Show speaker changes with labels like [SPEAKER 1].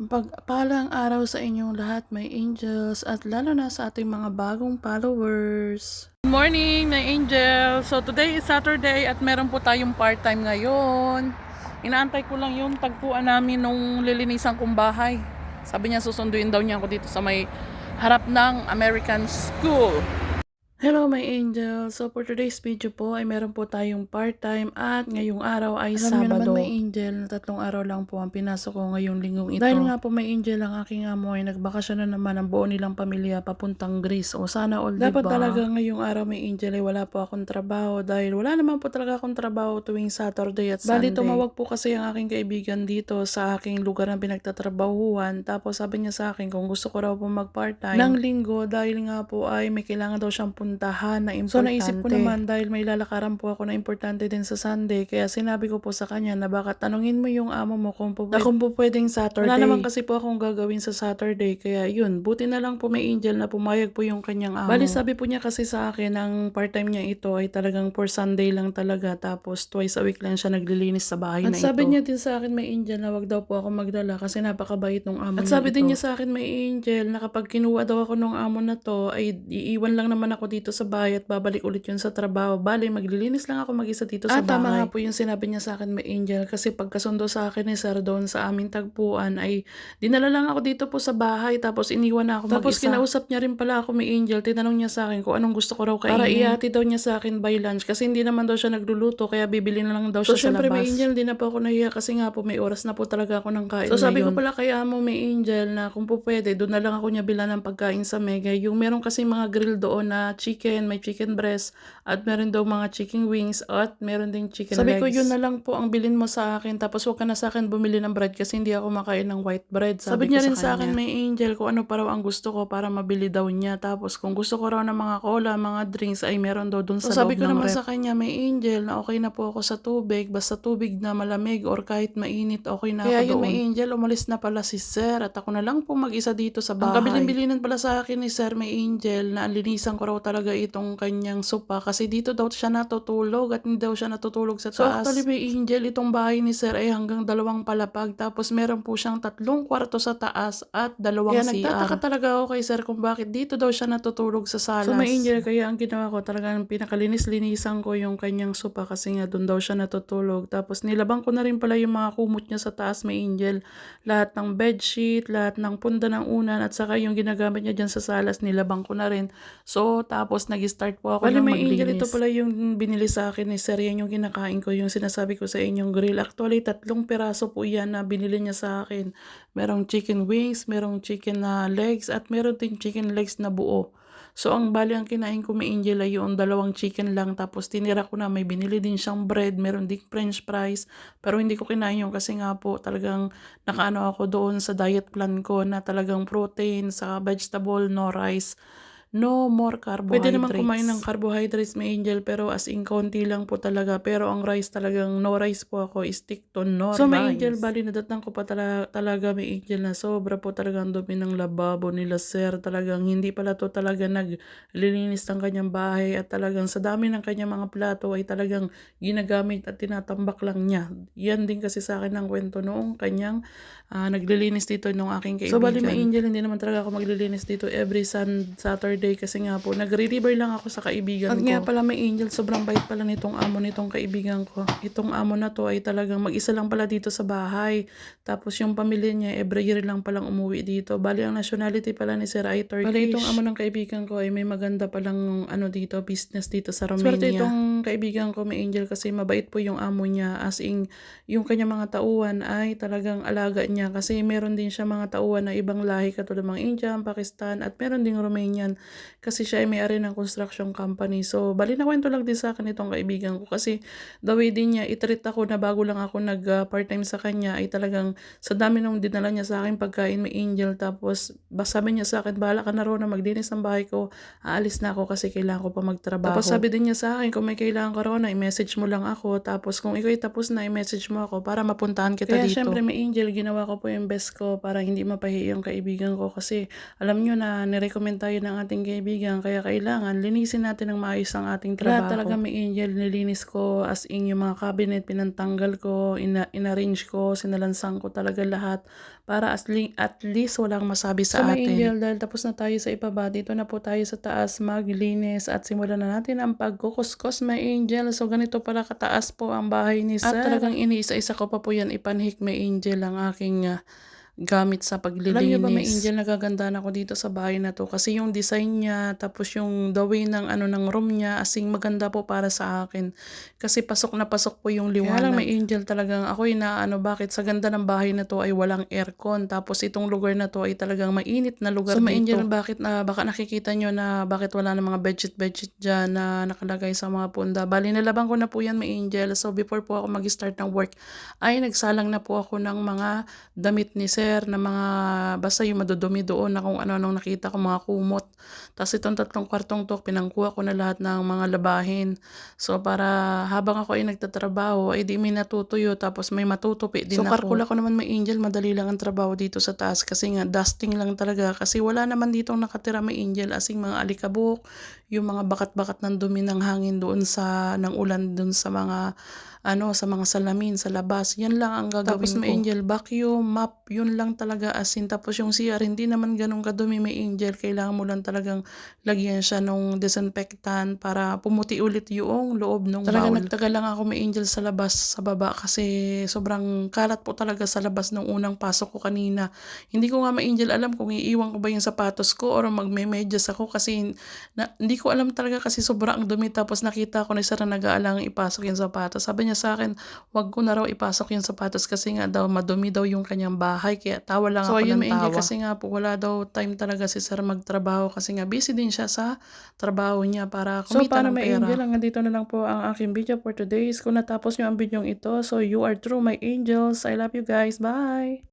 [SPEAKER 1] Pagpalang araw sa inyong lahat, my angels, at lalo na sa ating mga bagong followers. Good morning, my angels! So today is Saturday at meron po tayong part-time ngayon. Inaantay ko lang yung tagpuan namin nung lilinisan kong bahay. Sabi niya susunduin daw niya ako dito sa may harap ng American School. Hello my angel! So for today's video po ay meron po tayong part-time at ngayong araw ay Alam Sabado. naman, may angel tatlong araw lang po ang pinasok ko ngayong linggong ito. Dahil nga po may angel ang aking amo ay nagbakasyon na naman ang buo nilang pamilya papuntang Greece. O sana all Dapat diba? talaga ngayong araw may angel ay wala po akong trabaho dahil wala naman po talaga akong trabaho tuwing Saturday at Sunday. Bali tumawag po kasi ang aking kaibigan dito sa aking lugar na pinagtatrabahuan. Tapos sabi niya sa akin kung gusto ko raw po mag part-time ng linggo dahil nga po ay may kailangan daw siyang puntahan na importante. So naisip ko naman dahil may lalakaran po ako na importante din sa Sunday kaya sinabi ko po sa kanya na baka tanungin mo yung amo mo kung po, na kung po pwedeng Saturday. Wala naman kasi po akong gagawin sa Saturday kaya yun, buti na lang po may angel na pumayag po yung kanyang amo. Bali sabi po niya kasi sa akin ang part-time niya ito ay talagang for Sunday lang talaga tapos twice a week lang siya naglilinis sa bahay
[SPEAKER 2] At
[SPEAKER 1] na ito.
[SPEAKER 2] sabi
[SPEAKER 1] niya din sa akin may angel na wag daw po ako magdala kasi napakabait ng amo At sabi din niya sa akin may angel na kapag kinuha daw ako ng amo na to ay iiwan lang naman ako dito sa bahay at babalik ulit yun sa trabaho. Bali maglilinis lang ako mag-isa dito sa
[SPEAKER 2] Ah,
[SPEAKER 1] bahay.
[SPEAKER 2] tama nga
[SPEAKER 1] po yung sinabi niya sa akin may angel kasi pagkasundo sa akin ni Sir doon sa aming tagpuan ay dinala lang ako dito po sa bahay tapos iniwan na ako
[SPEAKER 2] Tapos
[SPEAKER 1] mag-isa. kinausap niya rin pala ako may angel. Tinanong niya sa akin kung anong gusto ko raw kainin. Para iati daw niya sa akin by lunch kasi hindi naman daw siya nagluluto kaya bibili na lang daw
[SPEAKER 2] So,
[SPEAKER 1] siya sa
[SPEAKER 2] syempre,
[SPEAKER 1] labas.
[SPEAKER 2] may
[SPEAKER 1] angel, hindi na po ako nahiya kasi nga po may oras na po talaga ako ng kain
[SPEAKER 2] So, sabi ko
[SPEAKER 1] pala kay amo may angel na kung po pwede, doon na lang ako niya bilan ng pagkain sa Mega. Yung meron kasi mga grill doon na chicken, may chicken breast, at meron daw mga chicken wings, at meron ding chicken
[SPEAKER 2] Sabi
[SPEAKER 1] legs.
[SPEAKER 2] ko,
[SPEAKER 1] yun na lang po ang bilin mo sa akin, tapos huwag ka na sa akin bumili ng bread kasi hindi ako makain ng white bread. Sabi,
[SPEAKER 2] Sabi
[SPEAKER 1] niya rin
[SPEAKER 2] sa
[SPEAKER 1] sa akin, may angel, kung ano pa raw ang gusto ko para mabili daw niya. Tapos kung gusto ko raw ng mga cola, mga drinks, ay meron daw
[SPEAKER 2] So,
[SPEAKER 1] sa
[SPEAKER 2] sabi
[SPEAKER 1] loob
[SPEAKER 2] ko naman
[SPEAKER 1] rep.
[SPEAKER 2] sa
[SPEAKER 1] kanya, may angel, na okay na po ako sa tubig, basta tubig na malamig or kahit mainit, okay na
[SPEAKER 2] Kaya
[SPEAKER 1] ako
[SPEAKER 2] yun,
[SPEAKER 1] doon.
[SPEAKER 2] may
[SPEAKER 1] angel, umalis na pala si Sir at ako na lang po mag-isa dito sa
[SPEAKER 2] bahay.
[SPEAKER 1] Ang kabilin-bilinan pala sa akin ni Sir, may angel, na linisan ko raw talaga itong kanyang sopa kasi dito daw siya natutulog at hindi daw siya natutulog sa
[SPEAKER 2] So,
[SPEAKER 1] taas. actually, may angel, itong bahay ni Sir ay hanggang dalawang palapag tapos meron po siyang tatlong kwarto sa taas at dalawang
[SPEAKER 2] Kaya
[SPEAKER 1] CR.
[SPEAKER 2] nagtataka
[SPEAKER 1] talaga ako kay Sir kung bakit dito daw siya natutulog sa salas. So, may angel, kaya ang ginawa ko talagang pinakalinis-linisan ko yung kanyang sopa kasi nga doon daw siya natutulog. Tapos nilabang ko na rin pala yung mga kumot niya sa taas, may angel. Lahat ng bedsheet, lahat ng punda ng unan at saka yung ginagamit niya dyan sa salas, nilabang ko na rin. So, tapos nag-start po ako
[SPEAKER 2] Bali,
[SPEAKER 1] ng
[SPEAKER 2] may
[SPEAKER 1] maglinis.
[SPEAKER 2] angel, ito
[SPEAKER 1] pala yung binili sa akin ni Sir, yan yung kinakain ko, yung sinasabi ko sa inyong grill. Actually, tatlong piraso po yan na binili niya sa akin. Merong chicken wings, merong chicken na legs, at meron din chicken legs na buo. So, ang bali ang kinain ko may angel ay yung dalawang chicken lang. Tapos, tinira ko na may binili din siyang bread, meron din french fries. Pero hindi ko kinain yun kasi nga po talagang nakaano ako doon sa diet plan ko na talagang protein, sa vegetable, no rice. No more carbohydrates.
[SPEAKER 2] Pwede naman kumain
[SPEAKER 1] ng carbohydrates, may angel, pero as in konti lang po talaga. Pero ang rice talagang no rice po ako, stick to no
[SPEAKER 2] So, may
[SPEAKER 1] rice.
[SPEAKER 2] angel,
[SPEAKER 1] bali nadatang ko pa tala, talaga may angel na sobra po talagang dumi ng lababo nila sir. Talagang hindi pala to talaga naglilinis ng kanyang bahay at talagang sa dami ng kanyang mga plato ay talagang ginagamit at tinatambak lang niya. Yan din kasi sa akin ang kwento noong kanyang ah, naglilinis dito nung aking kaibigan. So bali may angel, hindi naman talaga ako maglilinis dito every sun, Saturday kasi nga po nagre-river lang ako sa kaibigan
[SPEAKER 2] At
[SPEAKER 1] ko.
[SPEAKER 2] nga
[SPEAKER 1] pala may angel, sobrang bait pala nitong amo nitong kaibigan ko. Itong amo na to ay talagang mag-isa lang pala dito sa bahay. Tapos yung pamilya niya every year lang palang umuwi dito. Bali ang nationality pala ni Sir ay Turkish. Bali itong amo ng kaibigan ko ay may maganda palang ano dito, business dito sa Romania. Swerte itong kaibigan ko may angel kasi mabait po yung amo niya as in yung kanya mga tauhan ay talagang alaga niya kasi meron din siya mga tauhan na ibang lahi katulad mga Indian, Pakistan at meron ding Romanian kasi siya ay may-ari ng construction company. So, bali na kwento lang din sa akin itong kaibigan ko kasi the way din niya, itreat ako na bago lang ako nag uh, part-time sa kanya ay talagang sa dami nung dinala niya sa akin pagkain may angel tapos sabi niya sa akin, bahala ka na ro na magdinis ng bahay ko, aalis na ako kasi kailangan ko pa magtrabaho. Tapos sabi din niya sa akin, kung may kailangan ka raw na, i-message mo lang ako. Tapos kung ikaw tapos na, i-message mo ako para mapuntahan kita
[SPEAKER 2] Kaya
[SPEAKER 1] dito.
[SPEAKER 2] syempre,
[SPEAKER 1] may angel, ginawa ko po yung best ko para hindi mapahiya yung kaibigan ko kasi alam nyo na nirecommend tayo ng ating ating kaibigan kaya kailangan linisin natin ng maayos ang ating trabaho. Lahat talaga may angel nilinis ko as in yung mga cabinet pinantanggal ko, ina inarrange ko, sinalansan ko talaga lahat para as li- at least walang masabi sa
[SPEAKER 2] So,
[SPEAKER 1] atin.
[SPEAKER 2] angel,
[SPEAKER 1] dahil tapos na tayo sa ibaba, dito na po tayo sa taas maglinis at simulan na natin ang pagkukuskos may angel. So ganito pala kataas po ang bahay ni Sir. At talagang iniisa-isa ko pa po yan ipanhik may angel ang aking ah, gamit sa paglilinis. Alam niyo ba may angel nagagandaan ako dito sa bahay na to kasi yung design niya tapos yung the way ng ano ng room niya asing maganda po para sa akin kasi pasok na pasok po yung liwanag. Kaya lang may angel talagang ako na ano bakit sa ganda ng bahay na to ay walang aircon tapos itong lugar na to ay talagang mainit na lugar
[SPEAKER 2] So,
[SPEAKER 1] so,
[SPEAKER 2] may
[SPEAKER 1] angel
[SPEAKER 2] angel,
[SPEAKER 1] bakit na baka nakikita nyo na bakit wala na mga bedsheet bedsheet dyan na nakalagay sa mga punda. Bali nalaban ko na po yan may angel. So before po ako mag-start ng work ay nagsalang na po ako ng mga damit ni sir na mga basta yung madudumi doon na kung ano-anong nakita ko mga kumot. Tapos itong tatlong kwartong to pinangkuha ko na lahat ng mga labahin. So para habang ako ay nagtatrabaho ay di may natutuyo tapos may matutupi din
[SPEAKER 2] So,
[SPEAKER 1] ako.
[SPEAKER 2] karkula
[SPEAKER 1] ko naman may angel madali lang ang trabaho dito sa taas kasi nga dusting lang talaga kasi wala naman dito nakatira may angel asing mga alikabok yung mga bakat-bakat ng dumi ng hangin doon sa ng ulan doon sa mga ano sa mga salamin sa labas yan lang ang gagawin
[SPEAKER 2] Tapos
[SPEAKER 1] may
[SPEAKER 2] ko.
[SPEAKER 1] angel vacuum map yun lang talaga asin tapos yung CR hindi naman ganun kadumi may angel kailangan mo lang talagang lagyan siya nung disinfectant para pumuti ulit yung loob ng
[SPEAKER 2] Talaga
[SPEAKER 1] bawal. nagtagal lang ako may angel sa labas sa baba kasi sobrang kalat po talaga sa labas nung unang pasok ko kanina. Hindi ko nga may angel alam kung iiwan ko ba yung sapatos ko or magme-medyas ako kasi na, hindi ko alam talaga kasi sobrang dumi tapos nakita ko na isa na nag-aalang ipasok yung sapatos. Sabi niya sa akin, wag ko na raw ipasok yung sapatos kasi nga daw madumi daw yung kanyang bahay kaya tawa lang
[SPEAKER 2] So,
[SPEAKER 1] ako
[SPEAKER 2] ayun,
[SPEAKER 1] ng tawa. kasi nga po wala daw time talaga si sir magtrabaho kasi nga busy din siya sa trabaho niya para
[SPEAKER 2] So,
[SPEAKER 1] kumita
[SPEAKER 2] paano
[SPEAKER 1] ng
[SPEAKER 2] may
[SPEAKER 1] pera.
[SPEAKER 2] angel? Hanggang dito na lang po ang aking video for today. Kung natapos nyo ang video ito, so you are true my angels. I love you guys. Bye!